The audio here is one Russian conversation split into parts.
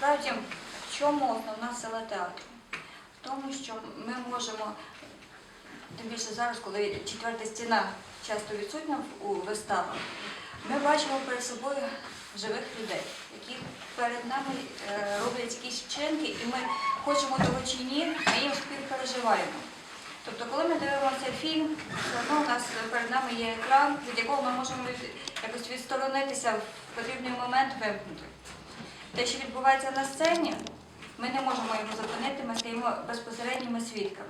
Насправді, в чому основна сила театру? В тому, що ми можемо, тим більше зараз, коли четверта стіна часто відсутня у виставах, ми бачимо перед собою живих людей, які перед нами е, роблять якісь вчинки, і ми хочемо того чи ні, ми їм співпереживаємо. Тобто, коли ми дивимося фільм, все одно у нас перед нами є екран, від якого ми можемо якось відсторонитися в потрібний момент вимкнути. Те, що відбувається на сцені, ми не можемо його зупинити, ми стаємо безпосередніми свідками.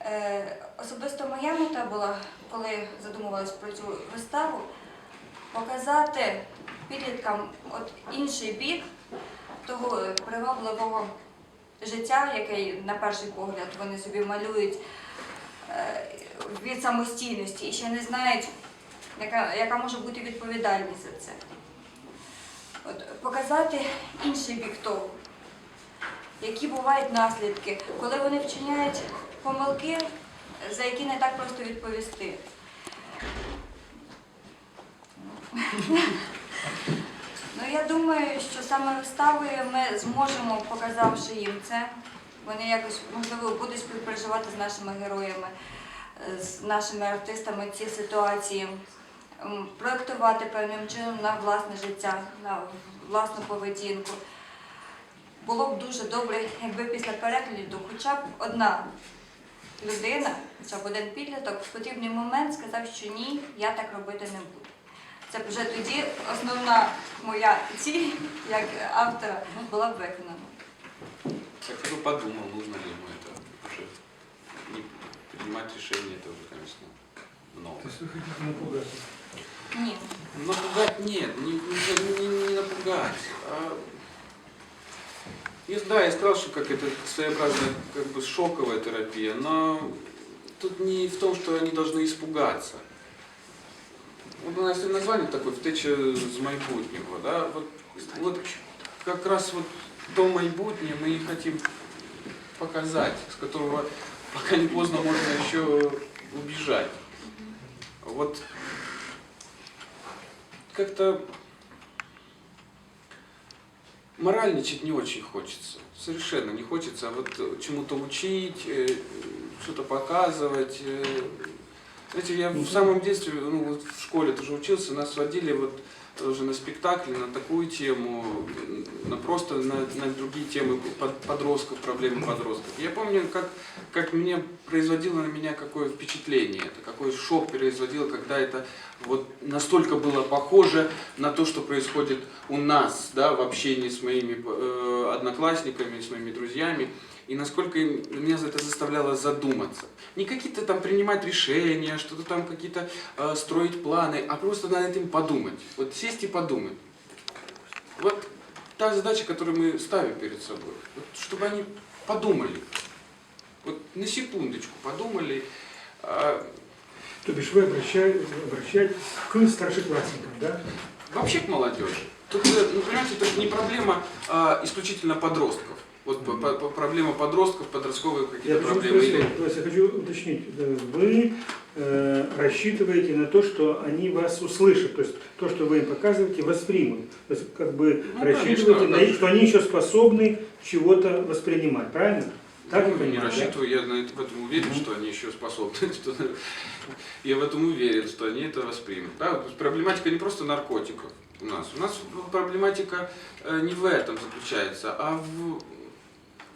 Е, особисто моя мета була, коли задумувалась про цю виставу, показати підліткам от інший бік того привабливого життя, яке на перший погляд вони собі малюють е, від самостійності і ще не знають, яка, яка може бути відповідальність за це. От, показати інший бік того, які бувають наслідки, коли вони вчиняють помилки, за які не так просто відповісти. Ну, я думаю, що саме виставою ми зможемо, показавши їм це, вони якось, можливо, будуть співпереживати з нашими героями, з нашими артистами ці ситуації, проєктувати певним чином на власне життя, на власну поведінку. Було б дуже добре, якби після перегляду хоча б одна людина, хоча б один підліток в потрібний момент сказав, що ні, я так робити не буду. Це б вже тоді основна моя ціль як автора була б виконана. Я хоть бы подумал, нужно ли ему это уже не принимать решение, это уже, конечно, много. То есть вы хотите напугать? Ні. Напугать нет, не, не- не- не напугать. а- Я- да, я сказал, что как это своеобразная как бы шоковая терапия, но тут не в том, что они должны испугаться. Вот у нас и название такое «Втеча з майбутнього», да? Вот, вот как раз вот то майбутнее мы и хотим показать, с которого пока не поздно можно еще убежать. Вот как-то моральничать не очень хочется. Совершенно не хочется вот э, чему-то учить, э, что-то показывать. э. Знаете, я в самом детстве, ну вот в школе тоже учился, нас водили вот тоже на спектакль на такую тему, на просто на, на другие темы под- подростков, проблемы подростков. Я помню, как, как мне производило на меня какое впечатление, это какой шок производило, когда это вот настолько было похоже на то, что происходит у нас, да, в общении с моими э, одноклассниками, с моими друзьями, и насколько меня это заставляло задуматься. Не какие-то там принимать решения, что-то там какие-то э, строить планы, а просто над этим подумать. Вот сесть и подумать. Вот та задача, которую мы ставим перед собой. Вот, чтобы они подумали. Вот на секундочку подумали. а, То бишь вы обращаетесь, обращаетесь к старшеклассникам, да? Вообще к молодежи. Тут, э, ну, понимаете, это не проблема а, исключительно подростков. Вот по- по- по- проблема подростков, подростковые Я какие-то проблемы. спросил, Или... то есть я хочу уточнить, э, вы э, рассчитываете на то, что они вас услышат, то есть то, что вы им показываете, воспримут. То есть как бы Ну, рассчитываете конечно, на да. их, что они еще способны чего-то воспринимать, правильно? Так я Ну, не понимаю, да? рассчитываю, я на это- в этом уверен, что они еще способны. что- Я в этом уверен, что они это воспримут. Да, проблематика не просто наркотиков у нас. У нас проблематика э, не в этом заключается, а в,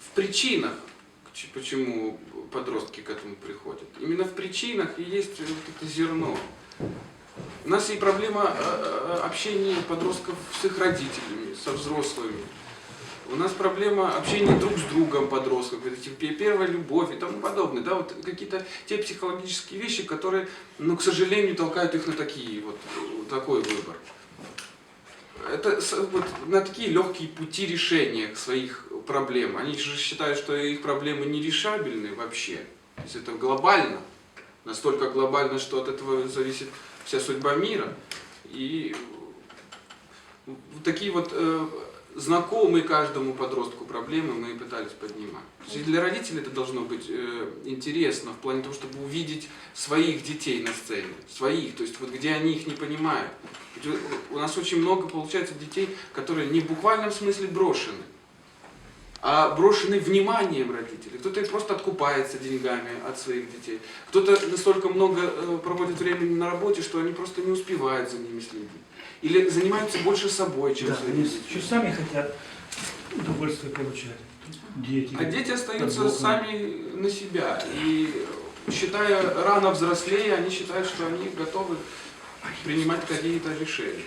в причинах, почему подростки к этому приходят. Именно в причинах и есть вот это зерно. У нас и проблема э, э, общения подростков с их родителями, со взрослыми. У нас проблема общения друг с другом подростков, вот эти пе- первая любовь и тому подобное. Да, вот какие-то те психологические вещи, которые, ну, к сожалению, толкают их на такие вот, э, такой выбор. Это вот, на такие легкие пути решения своих проблем. Они же считают, что их проблемы нерешабельны вообще. То есть это глобально. Настолько глобально, что от этого зависит вся судьба мира. И такие вот э, знакомые каждому подростку проблемы мы и пытались поднимать. И для родителей это должно быть э, интересно в плане того, чтобы увидеть своих детей на сцене, своих, то есть вот где они их не понимают. У нас очень много получается детей, которые не в буквальном смысле брошены, а брошены вниманием родителей. Кто-то просто откупается деньгами от своих детей. Кто-то настолько много э, проводит времени на работе, что они просто не успевают за ними следить. Или занимаются больше собой, чем Да, своими детьми. еще сами хотят удовольствие получать. Дети. А дети остаются сами на себя. И считая рано взрослее, они считают, что они готовы принимать какие-то решения.